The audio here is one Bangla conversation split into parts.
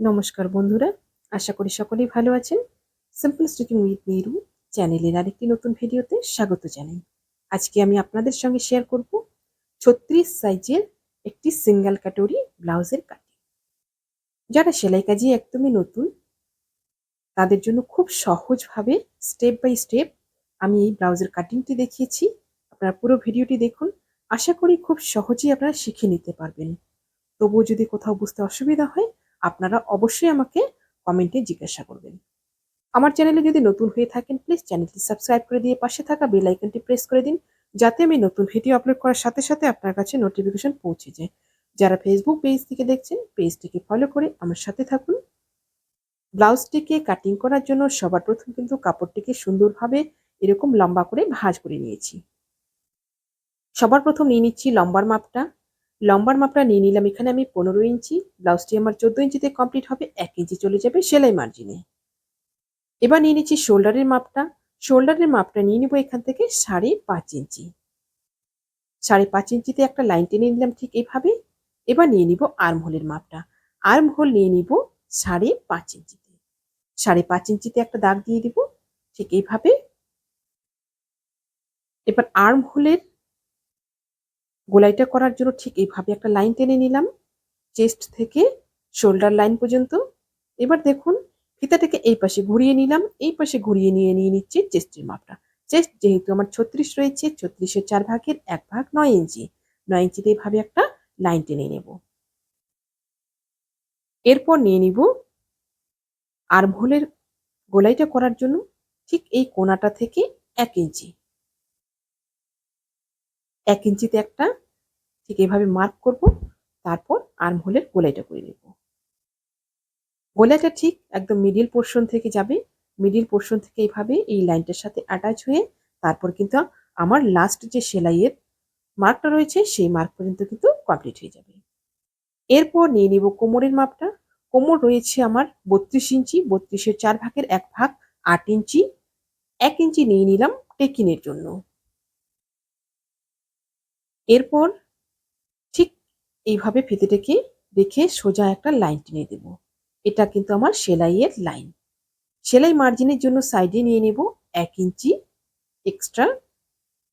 নমস্কার বন্ধুরা, আশা করি সকলেই ভালো আছেন। সিম্পল স্টিচিং উইথ নিরু চ্যানেলের আরেকটি নতুন ভিডিওতে স্বাগত জানাই। আজকে আমি আপনাদের সঙ্গে শেয়ার করব ছত্রিশ সাইজের একটি সিঙ্গেল কাটোরি ব্লাউজের কাটিং। যারা সেলাই কাজে একদমই নতুন, তাদের জন্য খুব সহজভাবে স্টেপ বাই স্টেপ আমি এই ব্লাউজের কাটিংটি দেখিয়েছি। আপনারা পুরো ভিডিওটি দেখুন, আশা করি খুব সহজেই আপনারা শিখে নিতে পারবেন। তবুও যদি কোথাও বুঝতে অসুবিধা হয় আপনারা অবশ্যই আমাকে কমেন্টে জিজ্ঞাসা করবেন। আমার চ্যানেলে যদি নতুন হয়ে থাকেন প্লিজ চ্যানেলটি সাবস্ক্রাইব করে দিয়ে পাশে থাকা বেল আইকনটি প্রেস করে দিন, যাতে আমি নতুন ভিডিও আপলোড করার সাথে সাথে আপনার কাছে নোটিফিকেশন পৌঁছে যায়। যারা ফেসবুক পেজ থেকে দেখছেন পেজটিকে ফলো করে আমার সাথে থাকুন। ব্লাউজটিকে কাটিং করার জন্য সবার প্রথম কিন্তু কাপড়টিকে সুন্দরভাবে এরকম লম্বা করে ভাঁজ করে নিয়েছি। সবার প্রথম নিয়ে নিচ্ছি লম্বার মাপটা। লম্বার মাপটা নিয়ে নিলাম এখানে আমি পনেরো ইঞ্চি ব্লাউজটি আমার চোদ্দ ইঞ্চিতে কমপ্লিট হবে, এক ইঞ্চি চলে যাবে সেলাই মার্জিনে এবার নিয়ে নিচ্ছি শোল্ডারের মাপটা। শোল্ডারের মাপটা নিয়ে নিব এখান থেকে সাড়ে পাঁচ ইঞ্চি। সাড়ে পাঁচ ইঞ্চিতে একটা লাইন টেনে নিলাম ঠিক এইভাবে এবার নিয়ে নিব আর্ম হোলের মাপটা। আর্ম হোল নিয়ে নিব সাড়ে পাঁচ ইঞ্চিতে। সাড়ে পাঁচ ইঞ্চিতে একটা দাগ দিয়ে দিব, ঠিক এইভাবে এবার আর্ম হোলের গোলাইটা করার জন্য ঠিক এইভাবে একটা লাইন টেনে নিলাম, চেস্ট থেকে শোল্ডার লাইন পর্যন্ত। এবার দেখুন, ফিতাটাকে এই পাশে ঘুরিয়ে নিলাম, এই পাশে ঘুরিয়ে নিয়ে নিয়ে নিচ্ছি চেস্টের মাপটা। চেস্ট যেহেতু আমার ছত্রিশ রয়েছে, ছত্রিশের চার ভাগের এক ভাগ নয় ইঞ্চি। নয় ইঞ্চিতে এইভাবে একটা লাইন টেনে নেব। এরপর নিয়ে নিব আর্মহোলের গোলাইটা করার জন্য ঠিক এই কোনাটা থেকে এক ইঞ্চি। এক ইঞ্চিতে একটা, ঠিক এভাবে মার্ক করব, তারপর আর্ম হোলের গোলাইটা করে নেব। গোলাইটা ঠিক একদম মিডিল পোর্শন থেকে যাবে। মিডিল পোর্শন থেকে এইভাবে এই লাইনটার সাথে অ্যাটাচ হয়ে তারপর কিন্তু আমার লাস্ট যে সেলাইয়ের মার্কটা রয়েছে, সেই মার্ক পর্যন্ত কিন্তু কমপ্লিট হয়ে যাবে। এরপর নিয়ে নিব কোমরের মাপটা। কোমর রয়েছে আমার বত্রিশ ইঞ্চি, বত্রিশের চার ভাগের এক ভাগ আট ইঞ্চি। এক ইঞ্চি নিয়ে নিলাম টেকিনের জন্য। এরপর ঠিক এইভাবে ফিতেটাকে রেখে সোজা একটা লাইন টেনে দেব এটা কিন্তু আমার সেলাইয়ের লাইন সেলাই মার্জিনের জন্য সাইডে নিয়ে নেব এক ইঞ্চি এক্সট্রা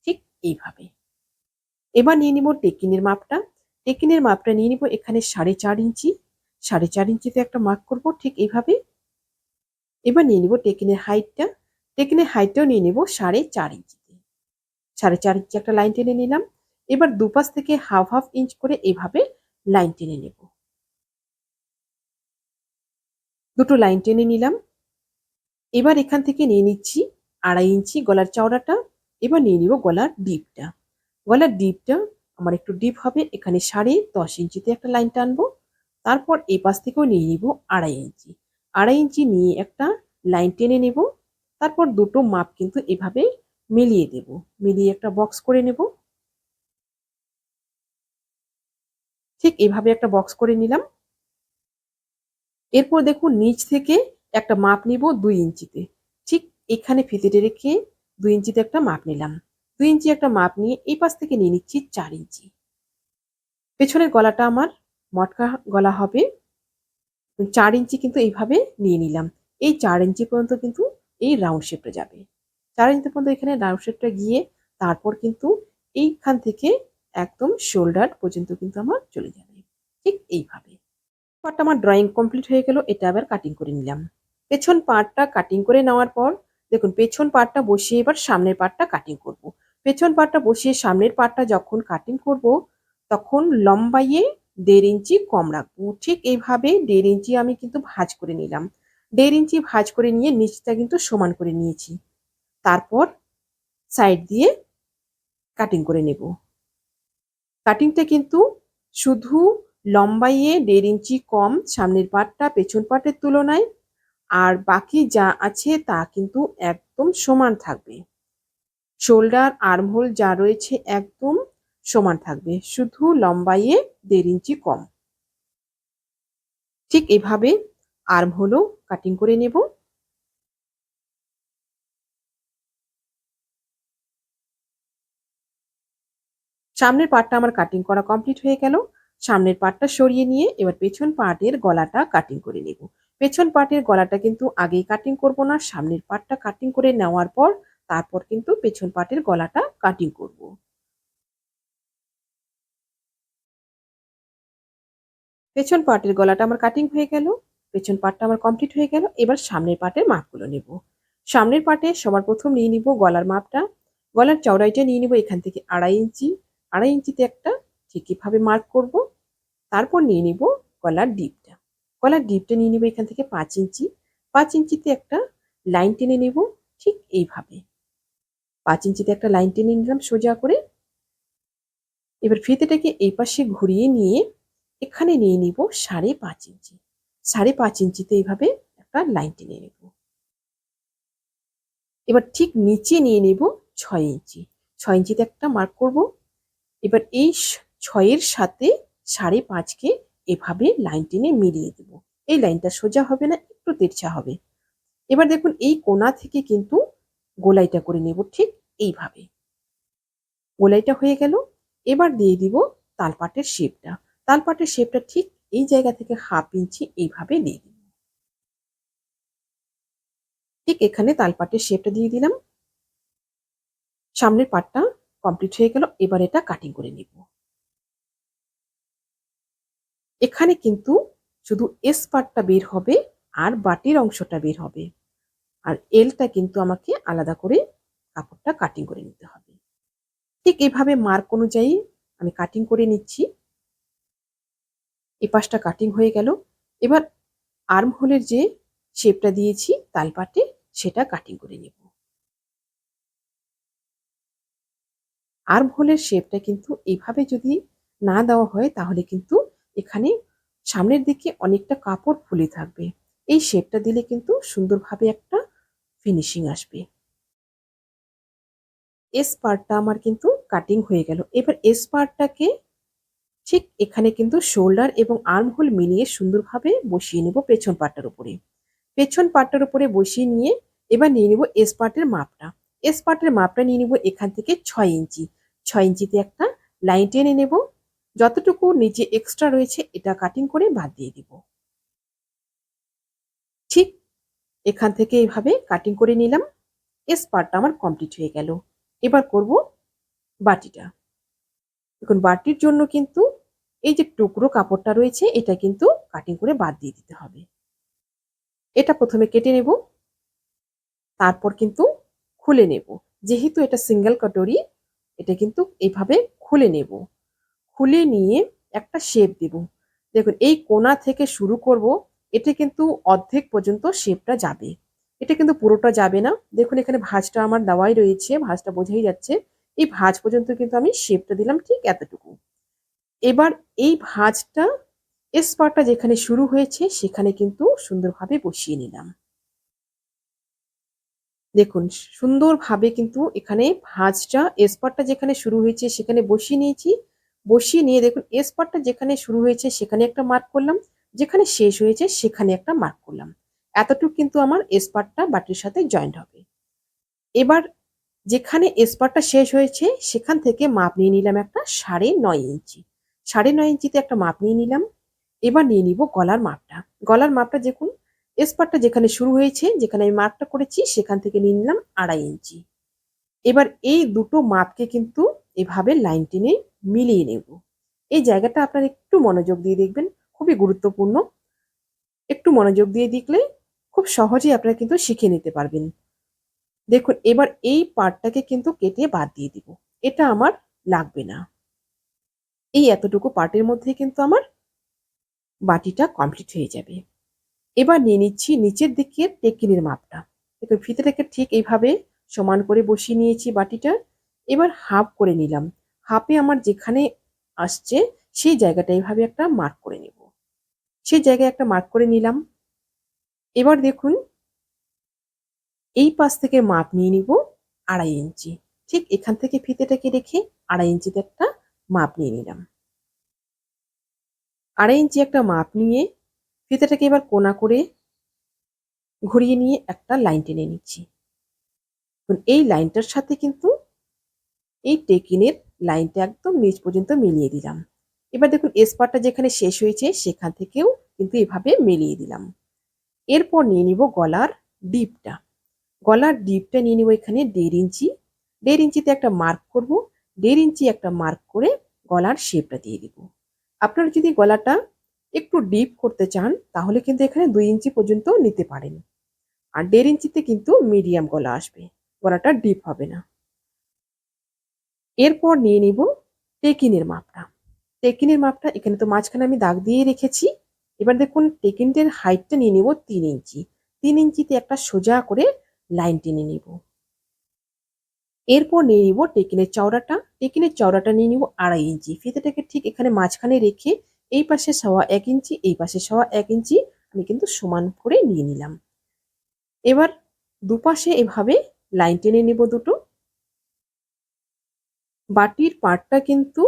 ঠিক এইভাবে। এবার নিয়ে নিব টেকিনের মাপটা। টেকিনের মাপটা নিয়ে নিব এখানে সাড়ে চার ইঞ্চি। সাড়ে চার ইঞ্চিতে একটা মার্ক করব ঠিক এইভাবে। এবার নিয়ে নিব টেকিনের হাইটটা টেকিনের হাইটটাও নিয়ে নেব সাড়ে চার ইঞ্চিতে। সাড়ে চার ইঞ্চি একটা লাইন টেনে নিলাম। এবার দুপাশ থেকে হাফ হাফ ইঞ্চ করে এভাবে লাইন টেনে নেব। দুটো লাইন টেনে নিলাম। এবার এখান থেকে নিয়ে নিচ্ছি আড়াই ইঞ্চি গলার চওড়াটা, এবার নিয়ে নিব গলার ডিপটা গলার ডিপটা আমার একটু ডিপ হবে, এখানে সাড়ে দশ ইঞ্চিতে একটা লাইন টানবো, তারপর এই পাশ থেকেও নিয়ে নিব আড়াই ইঞ্চি। আড়াই ইঞ্চি নিয়ে একটা লাইন টেনে নেব, তারপর দুটো মাপ কিন্তু এভাবে মিলিয়ে দেব। মিলিয়ে একটা বক্স করে নেব। ঠিক এভাবে একটা বক্স করে নিলাম। এরপর দেখুন নিচ থেকে একটা মাপ নিব দুই ইঞ্চিতে। ঠিক এখানে ফিতেটে রেখে দুই ইঞ্চিতে একটা মাপ নিলাম। দুই ইঞ্চি একটা মাপ নিয়ে এই পাশ থেকে নিয়ে নিচ্ছি চার ইঞ্চি। পেছনের গলাটা আমার মটকা গলা হবে। চার ইঞ্চি কিন্তু এইভাবে নিয়ে নিলাম। এই চার ইঞ্চি পর্যন্ত কিন্তু এই রাউন্ড শেপটা যাবে। চার ইঞ্চি পর্যন্ত এখানে রাউন্ড শেপটা গিয়ে তারপর কিন্তু এইখান থেকে একদম শোল্ডার পর্যন্ত কিন্তু আমার চলে যাবে। ঠিক এইভাবে। পার্টটা আমার ড্রয়িং কমপ্লিট হয়ে গেল, এটা আবার কাটিং করে নিলাম। পেছন পার্টটা কাটিং করে নেওয়ার পর, দেখুন পেছন পার্টটা বসিয়ে এবার সামনের পার্টটা কাটিং করব। পেছন পার্টটা বসিয়ে সামনের পার্টটা যখন কাটিং করব, তখন লম্বাইয়ে দেড় ইঞ্চি কম রাখব। ঠিক এইভাবে দেড় ইঞ্চি আমি কিন্তু ভাজ করে নিলাম। দেড় ইঞ্চি ভাজ করে নিয়ে নিচটা কিন্তু সমান করে নিয়েছি। তারপর সাইড দিয়ে কাটিং করে নেব। কাটিংটা কিন্তু শুধু লম্বাইয়ে দেড় ইঞ্চি কম সামনের পাটটা, পেছন পাটের তুলনায়। আর বাকি যা আছে তা কিন্তু একদম সমান থাকবে। শোল্ডার আর্মহোল যা রয়েছে একদম সমান থাকবে, শুধু লম্বাইয়ে দেড় ইঞ্চি কম। ঠিক এভাবে আর্মহোলও কাটিং করে নেব। সামনের পাটটা আমার কাটিং করা কমপ্লিট হয়ে গেল। সামনের পাটটা সরিয়ে নিয়ে এবার পেছন পাটের গলাটা কাটিং করে নেব। পেছন পাটের গলাটা কিন্তু আগেই কাটিং করব না, সামনের পাটটা কাটিং করে নেওয়ার পর তারপর কিন্তু পেছন পাটের গলাটা কাটিং করব। পেছন পাটের গলাটা আমার কাটিং হয়ে গেল, পেছন পাটটা আমার কমপ্লিট হয়ে গেল, এবার সামনের পাটের মাপগুলো নেব। সামনের পাটে সবার প্রথম নিয়ে নিব গলার মাপটা। গলার চওড়াইটা নিয়ে নিব এখান থেকে আড়াই ইঞ্চি আড়াই ইঞ্চিতে একটা ঠিক এভাবে মার্ক করব। তারপর নিয়ে নিব গলার ডিপটা। গলার ডিপটা নিয়ে নিব এখান থেকে পাঁচ ইঞ্চি। পাঁচ ইঞ্চিতে একটা লাইন টেনে নেব ঠিক এইভাবে। পাঁচ ইঞ্চিতে একটা লাইন টেনে নিলাম সোজা করে। এবার ফিতেটাকে এই পাশে ঘুরিয়ে নিয়ে এখানে নিয়ে নিব সাড়ে পাঁচ ইঞ্চি। সাড়ে পাঁচ ইঞ্চিতে এইভাবে একটা লাইন টেনে নেব। এবার ঠিক নিচে নিয়ে নেব ছয় ইঞ্চি। ছয় ইঞ্চিতে একটা মার্ক করব। এবার এই ছয়ের সাথে সাড়ে পাঁচকে এভাবে লাইন টেনে মিলিয়ে দেব। এই লাইনটা সোজা হবে না, একটু তেরছা হবে। এবার দেখুন, এই কোনা থেকে কিন্তু গোলাইটা করে নেব ঠিক এইভাবে। গোলাইটা হয়ে গেল। এবার দিয়ে দিব তালপাটের শেপটা তালপাটের শেপটা ঠিক এই জায়গা থেকে হাফ ইঞ্চি এইভাবে দিয়ে দিব। ঠিক এখানে তালপাটের শেপটা দিয়ে দিলাম। সামনের পাটটা কমপ্লিট হয়ে গেল, এবার এটা কাটিং করে নিব। এখানে কিন্তু শুধু এস পার্টটা বের হবে আর বাটির অংশটা বের হবে। আর এলটা কিন্তু আমাকে আলাদা করে কাপড়টা কাটিং করে নিতে হবে। ঠিক এভাবে মার্ক অনুযায়ী আমি কাটিং করে নিচ্ছি। এ পাশটা কাটিং হয়ে গেল। এবার আর্ম হোলের যে শেপটা দিয়েছি, তালপাটে সেটা কাটিং করে নেব। আর্ম হোলের শেপটা কিন্তু এইভাবে যদি না দেওয়া হয়, তাহলে কিন্তু এখানে সামনের দিকে অনেকটা কাপড় ফুলে থাকবে। এই শেপটা দিলে কিন্তু সুন্দরভাবে একটা ফিনিশিং আসবে। এস পার্টটা আমার কিন্তু কাটিং হয়ে গেল। এবার এস পার্টটাকে ঠিক এখানে কিন্তু শোল্ডার এবং আর্ম হোল মিলিয়ে সুন্দরভাবে বসিয়ে নেব পেছন পাটটার উপরে। পেছন পাটটার উপরে বসিয়ে নিয়ে এবার নিয়ে নেব এস পার্টের মাপটা। এস পার্টের মাপটা নিয়ে নেব এখান থেকে ছয় ইঞ্চি। ছয় ইঞ্চিতে একটা লাইন টেনে নেব। যতটুকু নিচে এক্সট্রা রয়েছে, এটা কাটিং করে বাদ দিয়ে দিব। ঠিক এখান থেকে এইভাবে কাটিং করে নিলাম। এস পার্টটা আমার কমপ্লিট হয়ে গেল। এবার করব বাটিটা। দেখুন, বাটির জন্য কিন্তু এই যে টুকরো কাপড়টা রয়েছে, এটা কিন্তু কাটিং করে বাদ দিয়ে দিতে হবে। এটা প্রথমে কেটে নেব। তারপর কিন্তু খুলে নেব। যেহেতু এটা সিঙ্গেল কাটোরি এটা কিন্তু এইভাবে খুলে নেব। খুলে নিয়ে একটা শেপ দেব। দেখুন, এই কোনা থেকে শুরু করব, এটা কিন্তু অর্ধেক পর্যন্ত শেপটা যাবে। এটা কিন্তু পুরোটা যাবে না। দেখুন, এখানে ভাঁজটা আমার দেওয়াই রয়েছে, ভাঁজটা বোঝাই যাচ্ছে। এই ভাঁজ পর্যন্ত কিন্তু আমি শেপটা দিলাম ঠিক এতটুকু। এবার এই ভাঁজটা স্পারটা যেখানে শুরু হয়েছে, সেখানে কিন্তু সুন্দরভাবে বসিয়ে নিলাম। দেখুন, সুন্দরভাবে কিন্তু এখানে ভাঁজটা এসপারটা যেখানে শুরু হয়েছে সেখানে বসিয়ে নিয়েছি। বসিয়ে নিয়ে দেখুন এসপারটা যেখানে শুরু হয়েছে সেখানে একটা মার্ক করলাম, যেখানে শেষ হয়েছে সেখানে একটা মার্ক করলাম। এতটুকু কিন্তু আমার এসপারটা বাটির সাথে জয়েন্ট হবে। এবার যেখানে এসপারটা শেষ হয়েছে সেখান থেকে মাপ নিয়ে নিলাম একটা সাড়ে নয় ইঞ্চি। সাড়ে নয় ইঞ্চিতে একটা মাপ নিয়ে নিলাম। এবার নিয়ে নিব গলার মাপটা। গলার মাপটা দেখুন এসপারটা যেখানে শুরু হয়েছে, যেখানে আমি মাপটা করেছি, সেখান থেকে নিয়ে নিলাম আড়াই ইঞ্চি এবার এই দুটো মাপকে কিন্তু এভাবে লাইন টেনে মিলিয়ে নেব। এই জায়গাটা আপনার একটু মনোযোগ দিয়ে দেখবেন, খুবই গুরুত্বপূর্ণ। একটু মনোযোগ দিয়ে দেখলে খুব সহজেই আপনারা কিন্তু শিখে নিতে পারবেন। দেখুন, এবার এই পার্টটাকে কিন্তু কেটে বাদ দিয়ে দিব। এটা আমার লাগবে না। এই এতটুকু পার্টের মধ্যে কিন্তু আমার বাটিটা কমপ্লিট হয়ে যাবে। এবার নিয়ে নিচ্ছি নিচের দিকে টেকিনের মাপটা। দেখুন ফিতেটাকে ঠিক এইভাবে সমান করে বসিয়ে নিয়েছি বাটিটা। এবার হাফ করে নিলাম। হাফে আমার যেখানে আসছে সেই জায়গাটা এইভাবে একটা মার্ক করে নেব। সেই জায়গায় একটা মার্ক করে নিলাম। এবার দেখুন, এই পাশ থেকে মাপ নিয়ে নিব আড়াই ইঞ্চি। ঠিক এখান থেকে ফিতেটাকে রেখে আড়াই ইঞ্চিতে একটা মাপ নিয়ে নিলাম। আড়াই ইঞ্চি একটা মাপ নিয়ে ফিতেটাকে এবার কোনা করে ঘুরিয়ে নিয়ে একটা লাইন টেনে নিচ্ছি। এই লাইনটার সাথে কিন্তু এই টেকিনের লাইনটা একদম নিচ পর্যন্ত মিলিয়ে দিলাম। এবার দেখুন এসপারটা যেখানে শেষ হয়েছে, সেখান থেকেও কিন্তু এভাবে মিলিয়ে দিলাম। এরপর নিয়ে নিব গলার ডিপটা। গলার ডিপটা নিয়ে নিব এখানে দেড় ইঞ্চি। দেড় ইঞ্চিতে একটা মার্ক করব। দেড় ইঞ্চি একটা মার্ক করে গলার শেপটা দিয়ে দিব। আপনারা যদি গলাটা একটু ডিপ করতে চান, তাহলে কিন্তু এখানে দুই ইঞ্চি পর্যন্ত নিতে পারেন। আর দেড় ইঞ্চিতে কিন্তু মিডিয়াম গলা আসবে, গলাটা ডিপ হবে না। এরপর নিয়ে নিব টেকিনের মাপটা। টেকিনের মাপটা এখানে তো মাঝখানে আমি দাগ দিয়ে রেখেছি। এবার দেখুন টেকিনটের হাইটটা নিয়ে নিব তিন ইঞ্চি। তিন ইঞ্চিতে একটা সোজা করে লাইন টেনে নিব। এরপর নিয়ে নিব টেকিনের চওড়াটা। টেকিনের চওড়াটা নিয়ে নিব আড়াই ইঞ্চি। ফিতেটাকে ঠিক এখানে মাঝখানে রেখে এই পাশে সওয়া এক ইঞ্চি, এই পাশে সওয়া এক ইঞ্চি, আমি কিন্তু সমান করে নিয়ে নিলাম। এবার দুপাশে এভাবে লাইন টেনে নিব দুটো। বাটির পার্টটা কিন্তু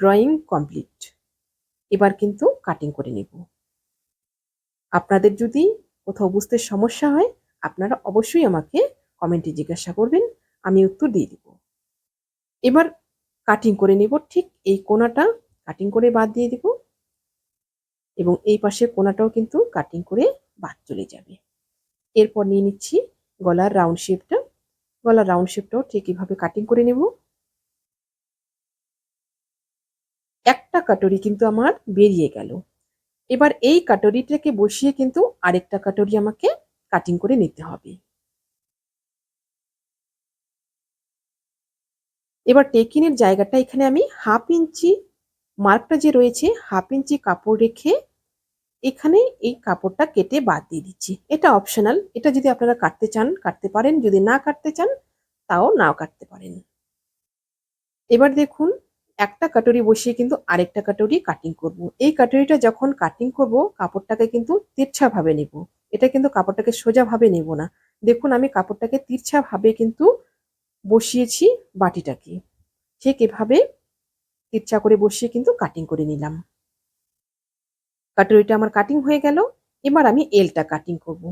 ড্রয়িং কমপ্লিট। এবার কিন্তু কাটিং করে নেব। আপনাদের যদি কোথাও বুঝতে সমস্যা হয়, আপনারা অবশ্যই আমাকে কমেন্টে জিজ্ঞাসা করবেন, আমি উত্তর দিয়ে দিব। এবার কাটিং করে নেব, ঠিক এই কোনাটা কাটিং করে বাদ দিয়ে দিব। এবং এই পাশের কোনাটাও কিন্তু কাটিং করে বাদ চলে যাবে। এরপর নিয়ে নিচ্ছি গলার রাউন্ড শেপটা গলার রাউন্ড শেপটাও ঠিক এইভাবে কাটিং করে নেব। একটা কাটরি কিন্তু আমার বেরিয়ে গেল। এবার এই কাটরিটাকে বসিয়ে কিন্তু আরেকটা কাটরি আমাকে কাটিং করে নিতে হবে। এবার টেকিনের জায়গাটা এখানে আমি হাফ ইঞ্চি মার্কটা যে রয়েছে হাফ ইঞ্চি কাপড় রেখে এখানে এই কাপড়টা কেটে বাদ দিয়ে দিচ্ছি। এটা অপশনাল এটা যদি আপনারা কাটতে চান, কাটতে পারেন। যদি না কাটতে চান, তাও নাও কাটতে পারেন। এবার দেখুন, একটা কাটরি বসিয়ে কিন্তু আরেকটা কাটরি কাটিং করব। এই কাটরিটা যখন কাটিং করব, কাপড়টাকে কিন্তু তিরছাভাবে নেব। এটা কিন্তু কাপড়টাকে সোজাভাবে নেব না। দেখুন, আমি কাপড়টাকে তিরছাভাবে কিন্তু বসিয়েছি বাটিটাকে। ঠিক এভাবে তিরছা করে বসিয়ে কিন্তু কাটিং করে নিলাম। কাটরিটা আমার কাটিং হয়ে গেল। এবার আমি এলটা কাটিং করব।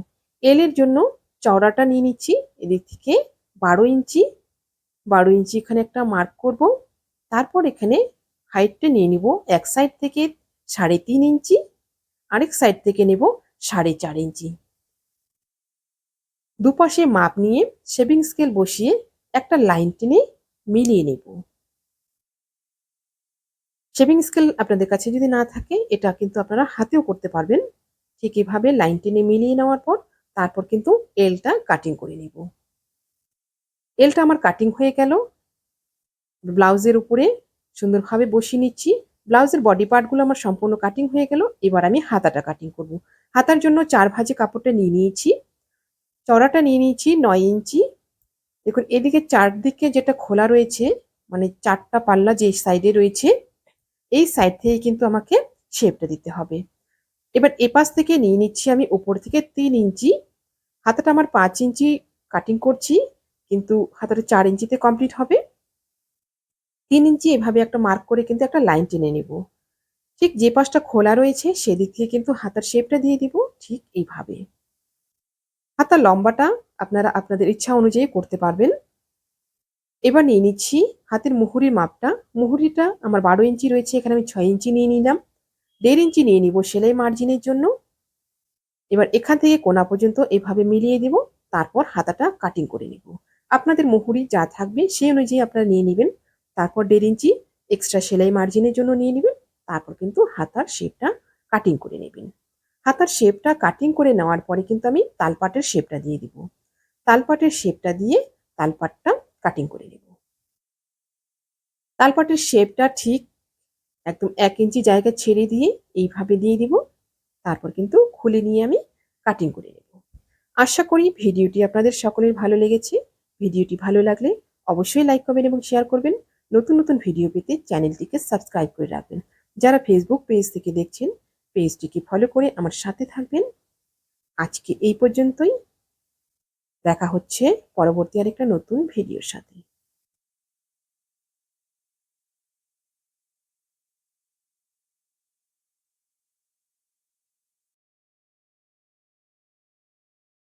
এলের জন্য চওড়াটা নিয়ে নিচ্ছি, এদিক থেকে বারো ইঞ্চি বারো ইঞ্চি এখানে একটা মার্ক করব। তারপর এখানে হাইটটা নিয়ে নিব, এক সাইড থেকে সাড়ে তিন ইঞ্চি, আরেক সাইড থেকে নেব সাড়ে চার ইঞ্চি। দুপাশে মাপ নিয়ে শেভিং স্কেল বসিয়ে একটা লাইন টেনে মিলিয়ে নেব। শেভিং স্কেল আপনাদের কাছে যদি না থাকে, এটা কিন্তু আপনারা হাতেও করতে পারবেন। ঠিক এভাবে লাইন টেনে মিলিয়ে নেওয়ার পর, তারপর কিন্তু এলটা কাটিং করে নেব। এলটা আমার কাটিং হয়ে গেল। ব্লাউজের উপরে সুন্দরভাবে বসিয়ে নিচ্ছি। ব্লাউজের বডি পার্টগুলো আমার সম্পূর্ণ কাটিং হয়ে গেল। এবার আমি হাতাটা কাটিং করব। হাতার জন্য চার ভাজে কাপড়টা নিয়ে নিয়েছি। চড়াটা নিয়ে নিয়েছি নয় ইঞ্চি। দেখুন, এদিকে চারদিকে যেটা খোলা রয়েছে মানে চারটা পাল্লা যে সাইডে রয়েছে এই সাইড থেকে কিন্তু আমাকে শেপটা দিতে হবে। এবার এপাশ থেকে নিয়ে নিচ্ছি আমি উপর থেকে তিন ইঞ্চি। হাতাটা আমার পাঁচ ইঞ্চি কাটিং করছি, কিন্তু হাতাটা চার ইঞ্চিতে কমপ্লিট হবে। তিন ইঞ্চি এভাবে একটা মার্ক করে কিন্তু একটা লাইন টেনে নেব। ঠিক যে পাশটা খোলা রয়েছে, সেদিক থেকে কিন্তু হাতার শেপটা দিয়ে দিব, ঠিক এইভাবে। হাতার লম্বাটা আপনারা আপনাদের ইচ্ছা অনুযায়ী করতে পারবেন। এবার নিয়ে নিচ্ছি হাতের মুহুরির মাপটা। মুহুরিটা আমার বারো ইঞ্চি রয়েছে, এখানে আমি ছয় ইঞ্চি নিয়ে নিলাম। দেড় ইঞ্চি নিয়ে নিব সেলাই মার্জিনের জন্য। এবার এখান থেকে কোনা পর্যন্ত এভাবে মিলিয়ে দিব, তারপর হাতাটা কাটিং করে নিব। আপনাদের মুহুরি যা থাকবে সেই অনুযায়ী আপনারা নিয়ে নেবেন। তারপর দেড় ইঞ্চি এক্সট্রা সেলাই মার্জিনের জন্য নিয়ে নেবেন, তারপর কিন্তু হাতার শেপটা কাটিং করে নেবেন। হাতার শেপটা কাটিং করে নেওয়ার পরে কিন্তু আমি তালপাটের শেপটা দিয়ে দিব। তালপাটের শেপটা দিয়ে তালপাটটা কাটিং করে নেব। তালপাটের শেপটা ঠিক একদম এক ইঞ্চি জায়গা ছেড়ে দিয়ে এইভাবে দিয়ে দিব। তারপর কিন্তু খুলে নিয়ে আমি কাটিং করে নেব। আশা করি ভিডিওটি আপনাদের সকলের ভালো লেগেছে। ভিডিওটি ভালো লাগলে অবশ্যই লাইক করবেন এবং শেয়ার করবেন। নতুন নতুন ভিডিও পেতে চ্যানেলটিকে সাবস্ক্রাইব করে রাখবেন। যারা ফেসবুক পেজ থেকে দেখছেন পেজটিকে ফলো করে আমার সাথে থাকবেন। আজকে এই পর্যন্তই। দেখা হচ্ছে পরবর্তী আরেকটা নতুন ভিডিওর সাথে।